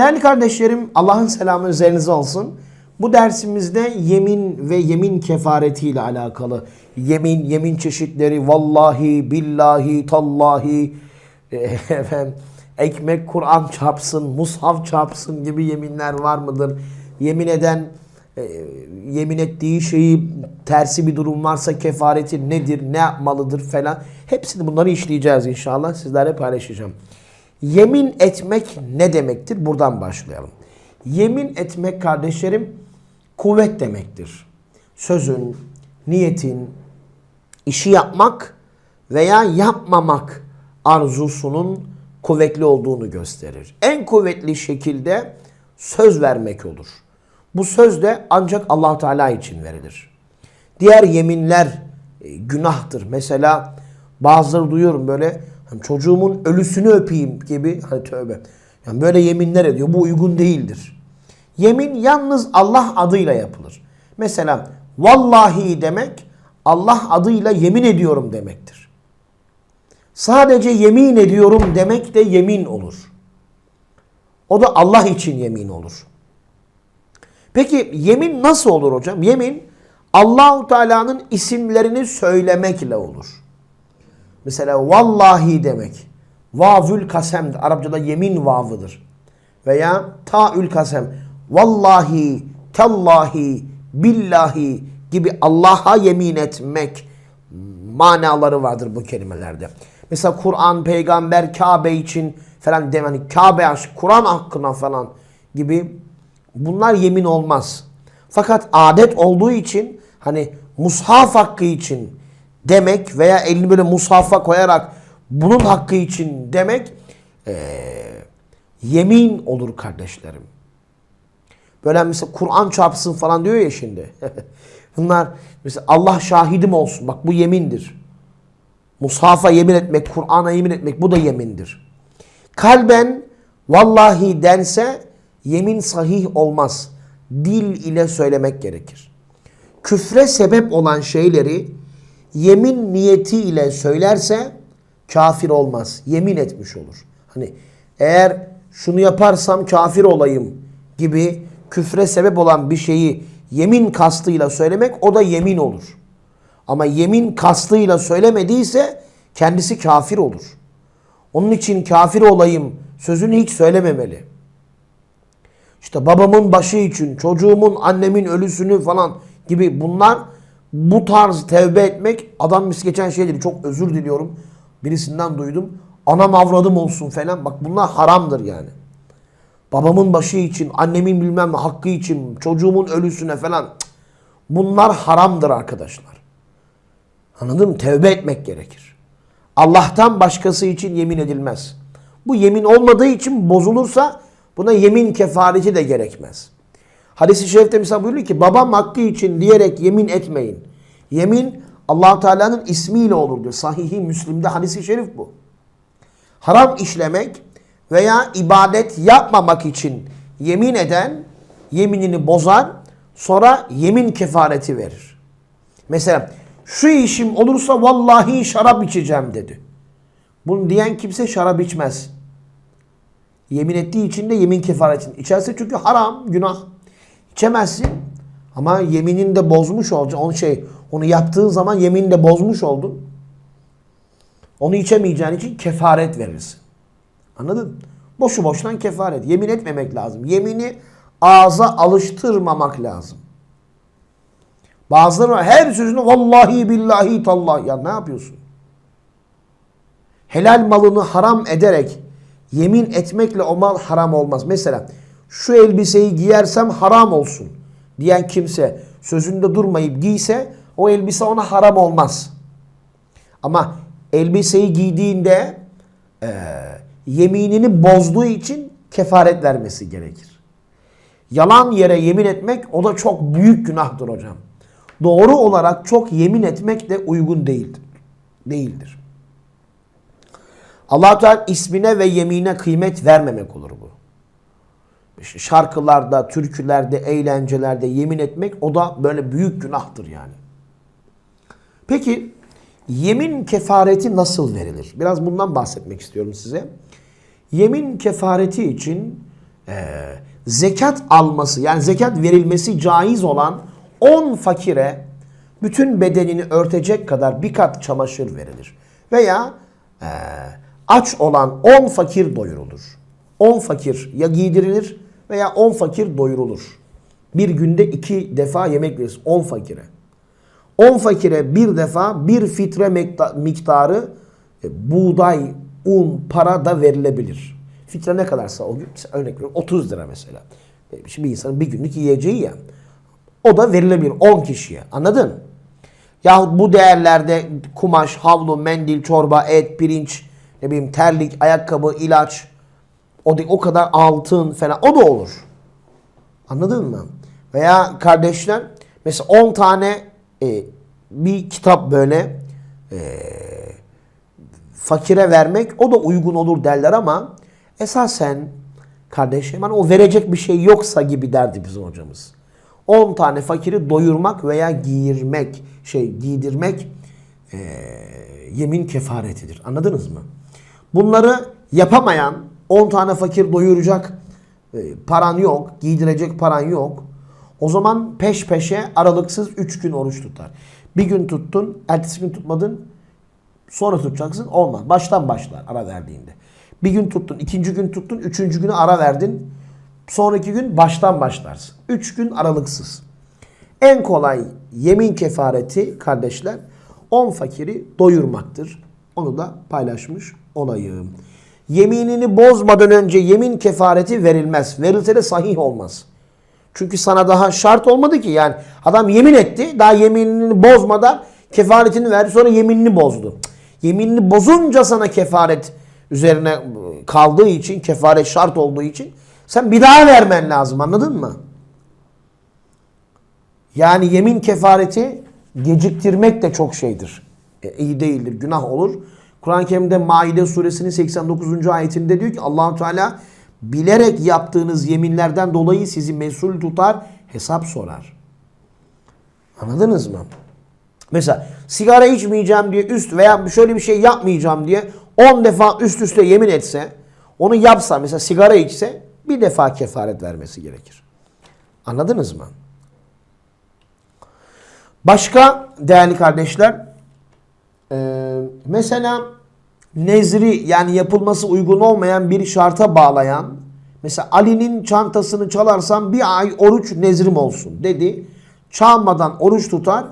Değerli kardeşlerim Allah'ın selamı üzerinize olsun. Bu dersimizde yemin ve yemin kefareti ile alakalı yemin, yemin çeşitleri vallahi, billahi, tallahi, e, efendim, ekmek Kur'an çarpsın, mushaf çarpsın gibi yeminler var mıdır? Yemin eden e, yemin ettiği şeyi tersi bir durum varsa kefareti nedir, ne yapmalıdır falan. Hepsini bunları işleyeceğiz inşallah. Sizlerle paylaşacağım. Yemin etmek ne demektir? Buradan başlayalım. Yemin etmek kardeşlerim kuvvet demektir. Sözün, niyetin, işi yapmak veya yapmamak arzusunun kuvvetli olduğunu gösterir. En kuvvetli şekilde söz vermek olur. Bu söz de ancak allah Teala için verilir. Diğer yeminler e, günahtır. Mesela bazıları duyuyorum böyle hani çocuğumun ölüsünü öpeyim gibi hani tövbe. Yani böyle yeminler ediyor. Bu uygun değildir. Yemin yalnız Allah adıyla yapılır. Mesela vallahi demek Allah adıyla yemin ediyorum demektir. Sadece yemin ediyorum demek de yemin olur. O da Allah için yemin olur. Peki yemin nasıl olur hocam? Yemin Allahu Teala'nın isimlerini söylemekle olur. Mesela vallahi demek. Vavül kasem Arapçada yemin vavıdır. Veya taül kasem. Vallahi, tallahi, billahi gibi Allah'a yemin etmek manaları vardır bu kelimelerde. Mesela Kur'an, peygamber, Kabe için falan demen, hani Kabe aşkı, Kur'an hakkına falan gibi bunlar yemin olmaz. Fakat adet olduğu için hani mushaf hakkı için demek veya elini böyle mushafa koyarak bunun hakkı için demek eee, yemin olur kardeşlerim. Böyle mesela Kur'an çarpsın falan diyor ya şimdi. Bunlar mesela Allah şahidim olsun. Bak bu yemindir. Mushafa yemin etmek, Kur'an'a yemin etmek bu da yemindir. Kalben vallahi dense yemin sahih olmaz. Dil ile söylemek gerekir. Küfre sebep olan şeyleri yemin niyeti ile söylerse kafir olmaz. Yemin etmiş olur. Hani eğer şunu yaparsam kafir olayım gibi küfre sebep olan bir şeyi yemin kastıyla söylemek o da yemin olur. Ama yemin kastıyla söylemediyse kendisi kafir olur. Onun için kafir olayım sözünü hiç söylememeli. İşte babamın başı için, çocuğumun, annemin ölüsünü falan gibi bunlar bu tarz tevbe etmek adam biz geçen şey çok özür diliyorum birisinden duydum. Anam avradım olsun falan bak bunlar haramdır yani. Babamın başı için, annemin bilmem hakkı için, çocuğumun ölüsüne falan bunlar haramdır arkadaşlar. Anladın mı? Tevbe etmek gerekir. Allah'tan başkası için yemin edilmez. Bu yemin olmadığı için bozulursa buna yemin kefareti de gerekmez. Hadis-i şerifte mesela buyuruyor ki babam hakkı için diyerek yemin etmeyin. Yemin allah Teala'nın ismiyle olur diyor. Sahih-i Müslim'de hadis-i şerif bu. Haram işlemek veya ibadet yapmamak için yemin eden yeminini bozar sonra yemin kefareti verir. Mesela şu işim olursa vallahi şarap içeceğim dedi. Bunu diyen kimse şarap içmez. Yemin ettiği için de yemin kefaretini içerse çünkü haram, günah. İçemezsin. Ama yeminini de bozmuş olacaksın. Onu şey, onu yaptığın zaman yeminini de bozmuş oldun. Onu içemeyeceğin için kefaret verirsin. Anladın? Boşu boşuna kefaret. Yemin etmemek lazım. Yemini ağza alıştırmamak lazım. Bazıları var, her sözünü vallahi billahi tallah. Ya ne yapıyorsun? Helal malını haram ederek yemin etmekle o mal haram olmaz. Mesela şu elbiseyi giyersem haram olsun diyen kimse sözünde durmayıp giyse o elbise ona haram olmaz. Ama elbiseyi giydiğinde eee yeminini bozduğu için kefaret vermesi gerekir. Yalan yere yemin etmek o da çok büyük günahtır hocam. Doğru olarak çok yemin etmek de uygun değildir. Değildir. allah Teala ismine ve yemine kıymet vermemek olur bu. Şarkılarda, türkülerde, eğlencelerde yemin etmek o da böyle büyük günahtır yani. Peki yemin kefareti nasıl verilir? Biraz bundan bahsetmek istiyorum size. Yemin kefareti için e, zekat alması yani zekat verilmesi caiz olan 10 fakire bütün bedenini örtecek kadar bir kat çamaşır verilir. Veya e, aç olan 10 fakir doyurulur. 10 fakir ya giydirilir veya 10 fakir doyurulur. Bir günde iki defa yemek verir 10 fakire. 10 fakire bir defa bir fitre mikta- miktarı e, buğday, un, para da verilebilir. Fitre ne kadarsa o gün örnek veriyorum 30 lira mesela. E, Şimdi bir insanın bir günlük yiyeceği ya. O da verilebilir 10 kişiye. Anladın? Yahut bu değerlerde kumaş, havlu, mendil, çorba, et, pirinç, ne bileyim terlik, ayakkabı, ilaç, o, o kadar altın falan o da olur. Anladın mı? Veya kardeşler mesela 10 tane e, bir kitap böyle e, fakire vermek o da uygun olur derler ama esasen kardeşim hani o verecek bir şey yoksa gibi derdi bizim hocamız. 10 tane fakiri doyurmak veya giyirmek, şey giydirmek e, yemin kefaretidir. Anladınız mı? Bunları yapamayan 10 tane fakir doyuracak e, paran yok, giydirecek paran yok. O zaman peş peşe aralıksız 3 gün oruç tutar. Bir gün tuttun, ertesi gün tutmadın, sonra tutacaksın. Olmaz. Baştan başlar ara verdiğinde. Bir gün tuttun, ikinci gün tuttun, üçüncü günü ara verdin. Sonraki gün baştan başlarsın. Üç gün aralıksız. En kolay yemin kefareti kardeşler 10 fakiri doyurmaktır. Onu da paylaşmış olayım. Yeminini bozmadan önce yemin kefareti verilmez. Verilse de sahih olmaz. Çünkü sana daha şart olmadı ki. Yani adam yemin etti. Daha yeminini bozmadan kefaretini verdi. Sonra yeminini bozdu. Yeminini bozunca sana kefaret üzerine kaldığı için, kefaret şart olduğu için sen bir daha vermen lazım. Anladın mı? Yani yemin kefareti geciktirmek de çok şeydir. E, iyi değildir. Günah olur. Kur'an-ı Kerim'de Maide suresinin 89. ayetinde diyor ki Allahu Teala bilerek yaptığınız yeminlerden dolayı sizi mesul tutar, hesap sorar. Anladınız mı? Mesela sigara içmeyeceğim diye üst veya şöyle bir şey yapmayacağım diye 10 defa üst üste yemin etse, onu yapsa mesela sigara içse bir defa kefaret vermesi gerekir. Anladınız mı? Başka değerli kardeşler, e, mesela nezri yani yapılması uygun olmayan bir şarta bağlayan, mesela Ali'nin çantasını çalarsam bir ay oruç nezrim olsun dedi. Çalmadan oruç tutar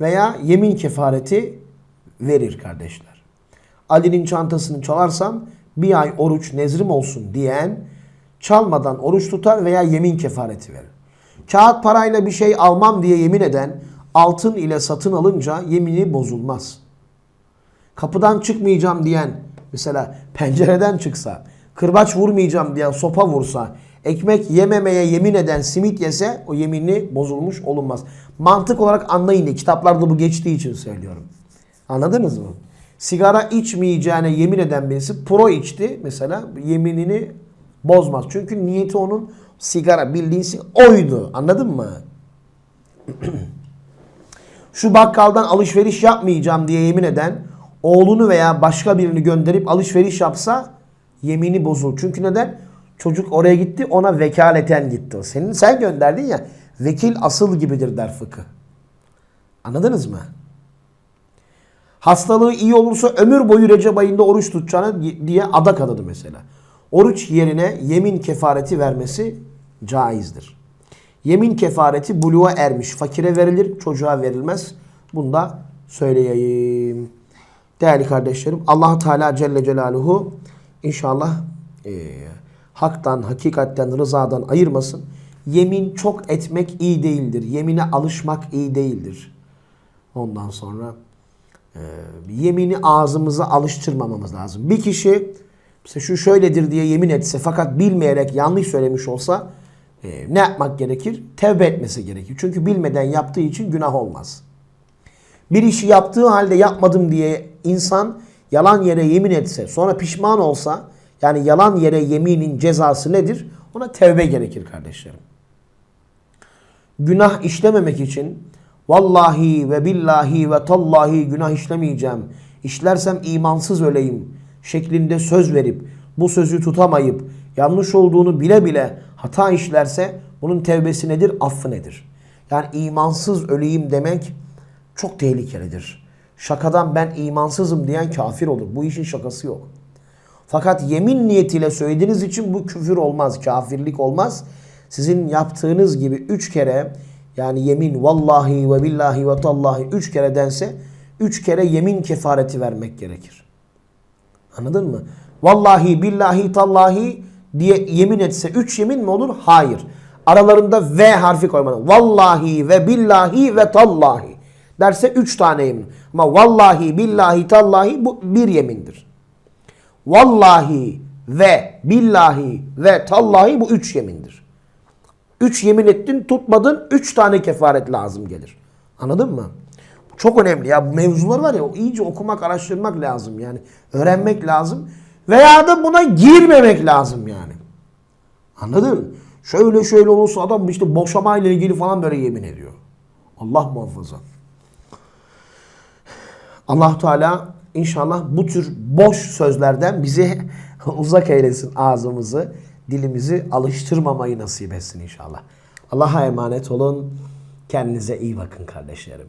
veya yemin kefareti verir kardeşler. Ali'nin çantasını çalarsam bir ay oruç nezrim olsun diyen çalmadan oruç tutar veya yemin kefareti verir. Kağıt parayla bir şey almam diye yemin eden altın ile satın alınca yemini bozulmaz. Kapıdan çıkmayacağım diyen mesela pencereden çıksa, kırbaç vurmayacağım diyen sopa vursa, ekmek yememeye yemin eden simit yese o yeminli bozulmuş olunmaz. Mantık olarak anlayın diye kitaplarda bu geçtiği için söylüyorum. Anladınız mı? Sigara içmeyeceğine yemin eden birisi pro içti mesela yeminini bozmaz. Çünkü niyeti onun sigara bildiğin sig- oydu. Anladın mı? Şu bakkaldan alışveriş yapmayacağım diye yemin eden oğlunu veya başka birini gönderip alışveriş yapsa yemini bozulur. Çünkü neden? Çocuk oraya gitti ona vekaleten gitti. Senin sen gönderdin ya vekil asıl gibidir der fıkıh. Anladınız mı? Hastalığı iyi olursa ömür boyu Recep ayında oruç tutacağını diye adak adadı mesela. Oruç yerine yemin kefareti vermesi caizdir. Yemin kefareti buluğa ermiş fakire verilir, çocuğa verilmez. Bunu da söyleyeyim. Değerli kardeşlerim, Allah Teala Celle Celaluhu inşallah e, haktan, hakikatten, rızadan ayırmasın. Yemin çok etmek iyi değildir. Yemine alışmak iyi değildir. Ondan sonra e, yemini ağzımıza alıştırmamamız lazım. Bir kişi mesela şu şöyledir diye yemin etse fakat bilmeyerek yanlış söylemiş olsa e, ne yapmak gerekir? Tevbe etmesi gerekir. Çünkü bilmeden yaptığı için günah olmaz. Bir işi yaptığı halde yapmadım diye insan yalan yere yemin etse sonra pişman olsa yani yalan yere yeminin cezası nedir? Ona tevbe gerekir kardeşlerim. Günah işlememek için vallahi ve billahi ve tallahi günah işlemeyeceğim. İşlersem imansız öleyim şeklinde söz verip bu sözü tutamayıp yanlış olduğunu bile bile hata işlerse bunun tevbesi nedir? Affı nedir? Yani imansız öleyim demek çok tehlikelidir. Şakadan ben imansızım diyen kafir olur. Bu işin şakası yok. Fakat yemin niyetiyle söylediğiniz için bu küfür olmaz, kafirlik olmaz. Sizin yaptığınız gibi üç kere yani yemin vallahi ve billahi ve tallahi üç kere dense üç kere yemin kefareti vermek gerekir. Anladın mı? Vallahi billahi tallahi diye yemin etse üç yemin mi olur? Hayır. Aralarında V harfi koymalı. Vallahi ve billahi ve tallahi derse üç tane yemin. Ama vallahi billahi tallahi bu bir yemindir. Vallahi ve billahi ve tallahi bu üç yemindir. Üç yemin ettin tutmadın üç tane kefaret lazım gelir. Anladın mı? Çok önemli ya bu mevzular var ya iyice okumak araştırmak lazım yani. Öğrenmek lazım. Veya da buna girmemek lazım yani. Anladın? Şöyle şöyle olursa adam işte boşamayla ilgili falan böyle yemin ediyor. Allah muhafaza. Allah Teala inşallah bu tür boş sözlerden bizi uzak eylesin ağzımızı, dilimizi alıştırmamayı nasip etsin inşallah. Allah'a emanet olun. Kendinize iyi bakın kardeşlerim.